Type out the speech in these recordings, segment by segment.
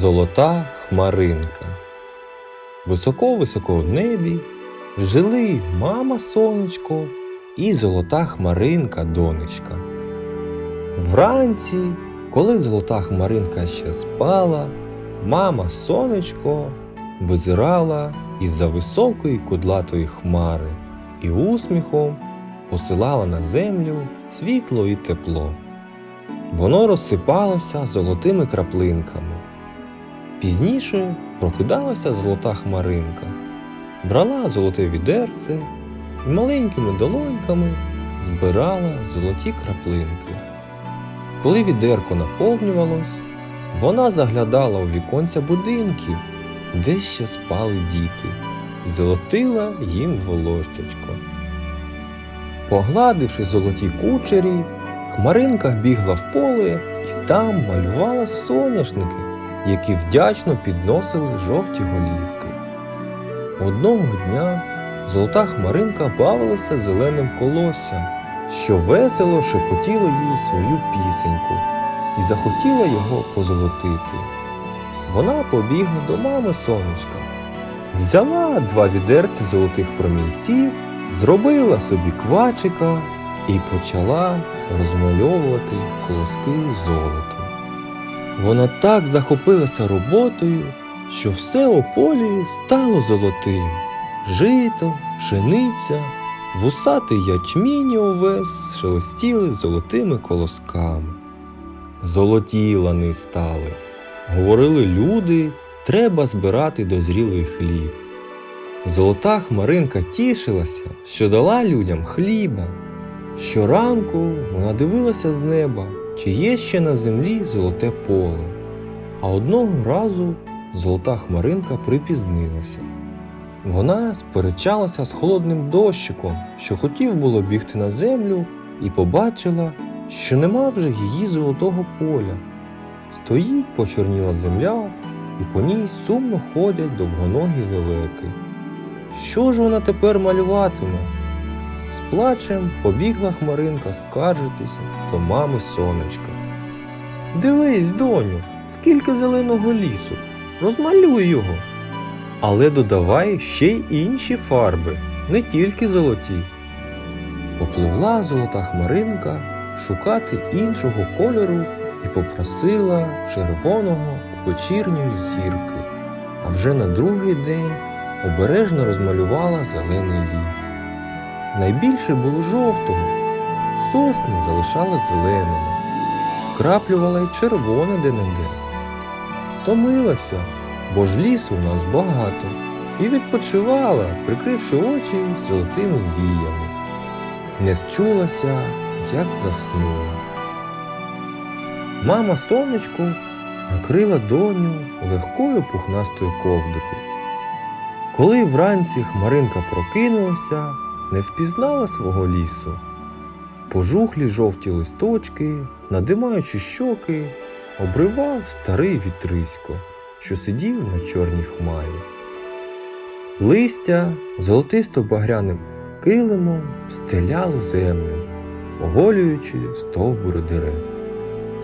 Золота хмаринка. Високо-високо в небі жили мама сонечко і золота хмаринка донечка. Вранці, коли золота хмаринка ще спала, мама сонечко визирала із-за високої кудлатої хмари і усміхом посилала на землю світло і тепло. Воно розсипалося золотими краплинками. Пізніше прокидалася золота хмаринка, брала золоте відерце і маленькими долоньками збирала золоті краплинки. Коли відерко наповнювалось, вона заглядала у віконця будинків, де ще спали діти, і золотила їм волоссячко. Погладивши золоті кучері, Хмаринка бігла в поле і там малювала соняшники, які вдячно підносили жовті голівки. Одного дня золота хмаринка бавилася зеленим колоссям, що весело шепотіло їй свою пісеньку і захотіла його позолотити. Вона побігла до мами сонечка, взяла два відерця золотих промінців, зробила собі квачика і почала розмальовувати колоски золотом. Вона так захопилася роботою, що все у полі стало золотим. Жито, пшениця, вусатий ячмінь і овес шелестіли золотими колосками. Золоті лани стали. Говорили люди, треба збирати дозрілий хліб. Золота хмаринка тішилася, що дала людям хліба. Щоранку вона дивилася з неба, чи є ще на землі золоте поле. А одного разу золота хмаринка припізнилася. Вона сперечалася з холодним дощиком, що хотів було бігти на землю, і побачила, що нема вже її золотого поля. Стоїть почорніла земля, і по ній сумно ходять довгоногі лелеки. Що ж вона тепер малюватиме? З плачем побігла хмаринка скаржитися до мами сонечка. Дивись, доню, скільки зеленого лісу, розмалюй його. Але додавай ще й інші фарби, не тільки золоті. Попливла золота хмаринка шукати іншого кольору і попросила червоного вечірньої зірки, а вже на другий день обережно розмалювала зелений ліс. Найбільше було жовтого, сосни залишалась зеленими, вкраплювала й червоне де-не-де. Втомилася, бо ж лісу у нас багато, і відпочивала, прикривши очі золотими віями. Не счулася, як заснула. Мама сонечко накрила доню легкою пухнастою ковдрою. Коли вранці хмаринка прокинулася, не впізнала свого лісу. Пожухлі жовті листочки, надимаючи щоки, обривав старий вітрисько, що сидів на чорній хмарі. Листя золотисто-багряним килимом стеляло землю, оголюючи стовбури дерев.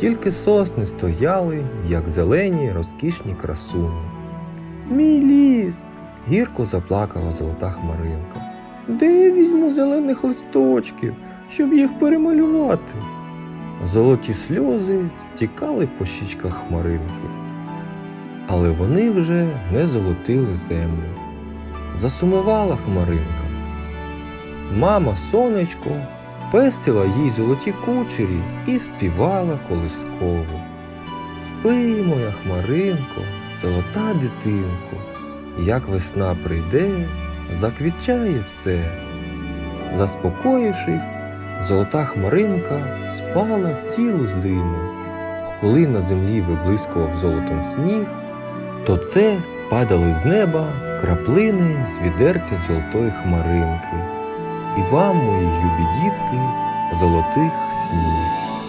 Тільки сосни стояли, як зелені розкішні красуні. Мій ліс! гірко заплакала золота хмаринка. Де я візьму зелених листочків, щоб їх перемалювати? Золоті сльози стікали по щічках хмаринки, але вони вже не золотили землю. Засумувала хмаринка. Мама сонечко пестила їй золоті кучері і співала колисково. Спи, моя хмаринко, золота дитинко, як весна прийде, заквітчає все. Заспокоївшись, золота хмаринка спала цілу зиму. Коли на землі виблискував золотом сніг, то це падали з неба краплини з відерця золотої хмаринки. І вам, мої любі дітки, золотих снів.